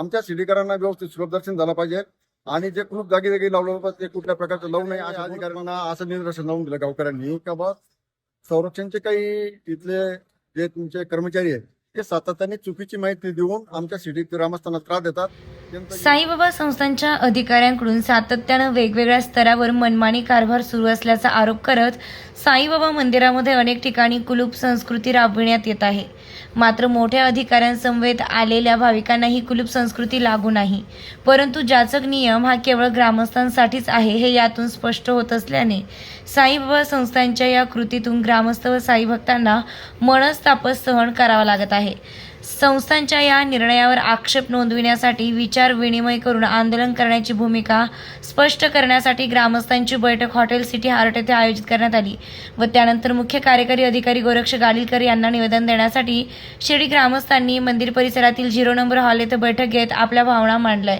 आमच्या शिडीकरांना व्यवस्थित सुलभ दर्शन झालं पाहिजे. आणि जे खूप जागी जागी लावलं होतं ते कुठल्या प्रकारचं लावू नये अशा अधिकाऱ्यांना असं निदर्शन लावून दिलं गावकऱ्यांनी. का बा? संरक्षणचे काही इथले जे तुमचे कर्मचारी आहेत ते सातत्याने चुकीची माहिती देऊन आमच्या सिटी ग्रामस्थांना त्रास देतात. साईबाबा संस्थांच्या अधिकाऱ्यांकडून सातत्यानं वेगवेगळ्या स्तरावर मनमानी कारभार सुरू असल्याचा आरोप करत साईबाबा मंदिरामध्ये अनेक ठिकाणी कुलूप संस्कृती राबविण्यात येत आहे. मात्र मोठ्या अधिकाऱ्यांसमवेत आलेल्या भाविकांना ही कुलूप संस्कृती लागू नाही. परंतु जाचक नियम हा केवळ ग्रामस्थांसाठीच आहे हे यातून स्पष्ट होत असल्याने साईबाबा संस्थांच्या या कृतीतून ग्रामस्थ व साईभक्तांना मनस्तापस सहन करावा लागत आहे. संस्थांच्या या निर्णयावर आक्षेप नोंदविण्यासाठी विचार विनिमय करून आंदोलन करण्याची भूमिका स्पष्ट करण्यासाठी ग्रामस्थांची बैठक हॉटेल सिटी हार्ट येथे आयोजित करण्यात आली व त्यानंतर मुख्य कार्यकारी अधिकारी गोरक्ष गालिलकर यांना निवेदन देण्यासाठी शिर्डी ग्रामस्थांनी मंदिर परिसरातील झिरो नंबर हॉल येथे बैठक घेत आपल्या भावना मांडल्या.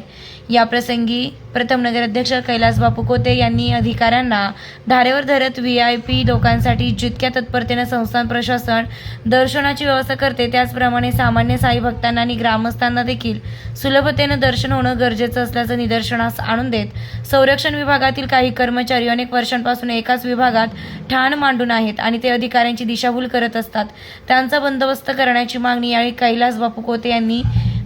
या प्रसंगी प्रथम नगराध्यक्ष कैलास बापू कोते यांनी अधिकाऱ्यांना धारेवर धरत व्ही आय पी लोकांसाठी जितक्या तत्परतेने संस्थान प्रशासन दर्शनाची व्यवस्था करते त्याचप्रमाणे सामान्य साई भक्तांना आणि ग्रामस्थांना देखील सुलभतेनं दर्शन होणं गरजेचं असल्याचं निदर्शनास आणून देत संरक्षण विभागातील काही कर्मचारी अनेक वर्षांपासून एकाच विभागात ठाण मांडून आहेत आणि ते अधिकाऱ्यांची दिशाभूल करत असतात. त्यांचा बंदोबस्त करण्याची मागणी यावेळी कैलास बापू कोते यांनी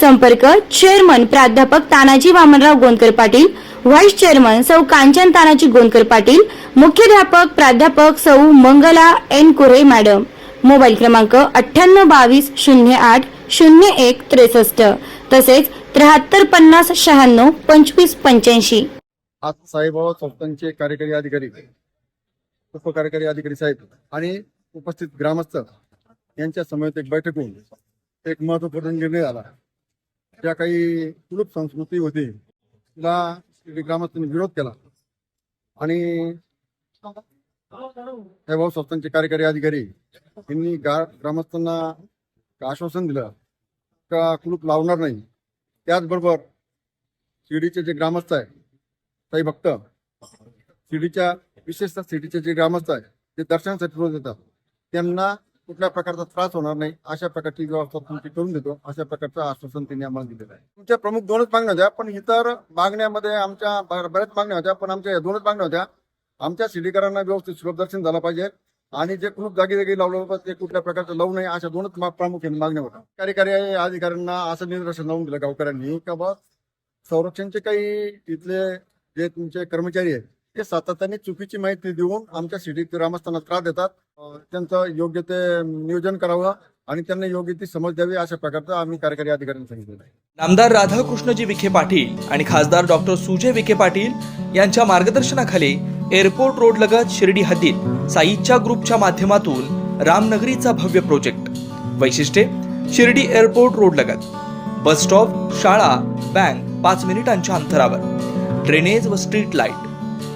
संपर्क चेअरमन प्राध्यापक तानाजी वामनराव गोंदकर पाटील व्हाईस चेअरमन सौ कांचन तानाजी गोंदकर पाटील मुख्याध्यापक प्राध्यापक सौ Mangala N Kure madam. Mobile क्रमांक अठ्ठ्याण्णव बावीस शून्य आठ शून्य एक त्रेसष्ट. तसेच त्र्याहत्तर पन्नास शहाण्णव पंचवीस पंच्याऐंशी. आज साईबाबा संस्थांचे कार्यकारी अधिकारी उपकार्यकारी अधिकारी साहेब आणि उपस्थित ग्रामस्थ यांच्या समवेत एक बैठक होऊन एक महत्त्वपूर्ण निर्णय झाला. ज्या काही कुलूप संस्कृती होती तिला इकडे ग्रामस्थांनी विरोध केला. आणि भाऊ संस्थांचे कार्यकारी अधिकारी यांनी गा ग्रामस्थांना आश्वासन दिलं का कुलूप लावणार नाही. त्याचबरोबर शिर्डीचे जे ग्रामस्थ आहे काही भक्त शिर्डीच्या विशेषतः शिर्डीचे जे ग्रामस्थ आहे ते दर्शनासाठी रोज येतात. त्यांना कुठल्या प्रकारचा त्रास होणार नाही अशा प्रकारची व्यवस्था तुमची करून देतो अशा प्रकारचं आश्वासन त्यांनी आम्हाला दिलेलं आहे. तुमच्या प्रमुख दोनच मागण्या होत्या पण इतर मागण्यामध्ये आमच्या बऱ्याच मागण्या होत्या पण आमच्या या दोनच मागण्या होत्या. आमच्या शिर्डीकरांना व्यवस्थित सुलभ दर्शन झालं पाहिजे आणि जे खूप जागी जागी लावलं होतं ते कुठल्या प्रकारचं लावू नये अशा दोनच प्रामुख्याने मागण्या होत्या. कार्यकारी अधिकाऱ्यांना असं निदर्शन लावून दिलं गावकऱ्यांनी का बा संरक्षणचे काही इथले जे तुमचे कर्मचारी आहेत ते सातत्याने चुकीची माहिती देऊन आमच्या सिटी ग्रामस्थांना त्रास देतात. त्यांचं योग्य ते नियोजन करावं आणि त्यांना योग्य ती समज द्यावी अशा प्रकारचं आम्ही कार्यकारी अधिकाऱ्यांनी सांगितलेलं आहे. राधाकृष्णजी विखे पाटील आणि खासदार डॉक्टर सुजय विखे पाटील यांच्या मार्गदर्शनाखाली एअरपोर्ट रोड लगत शिर्डी हद्दीत साईच्या ग्रुपच्या माध्यमातून रामनगरीचा भव्य प्रोजेक्ट. वैशिष्ट्ये शिर्डी एअरपोर्ट रोड लगत. बस स्टॉप शाळा बँक पाच मिनिटांच्या अंतरावर. ड्रेनेज व स्ट्रीट लाइट.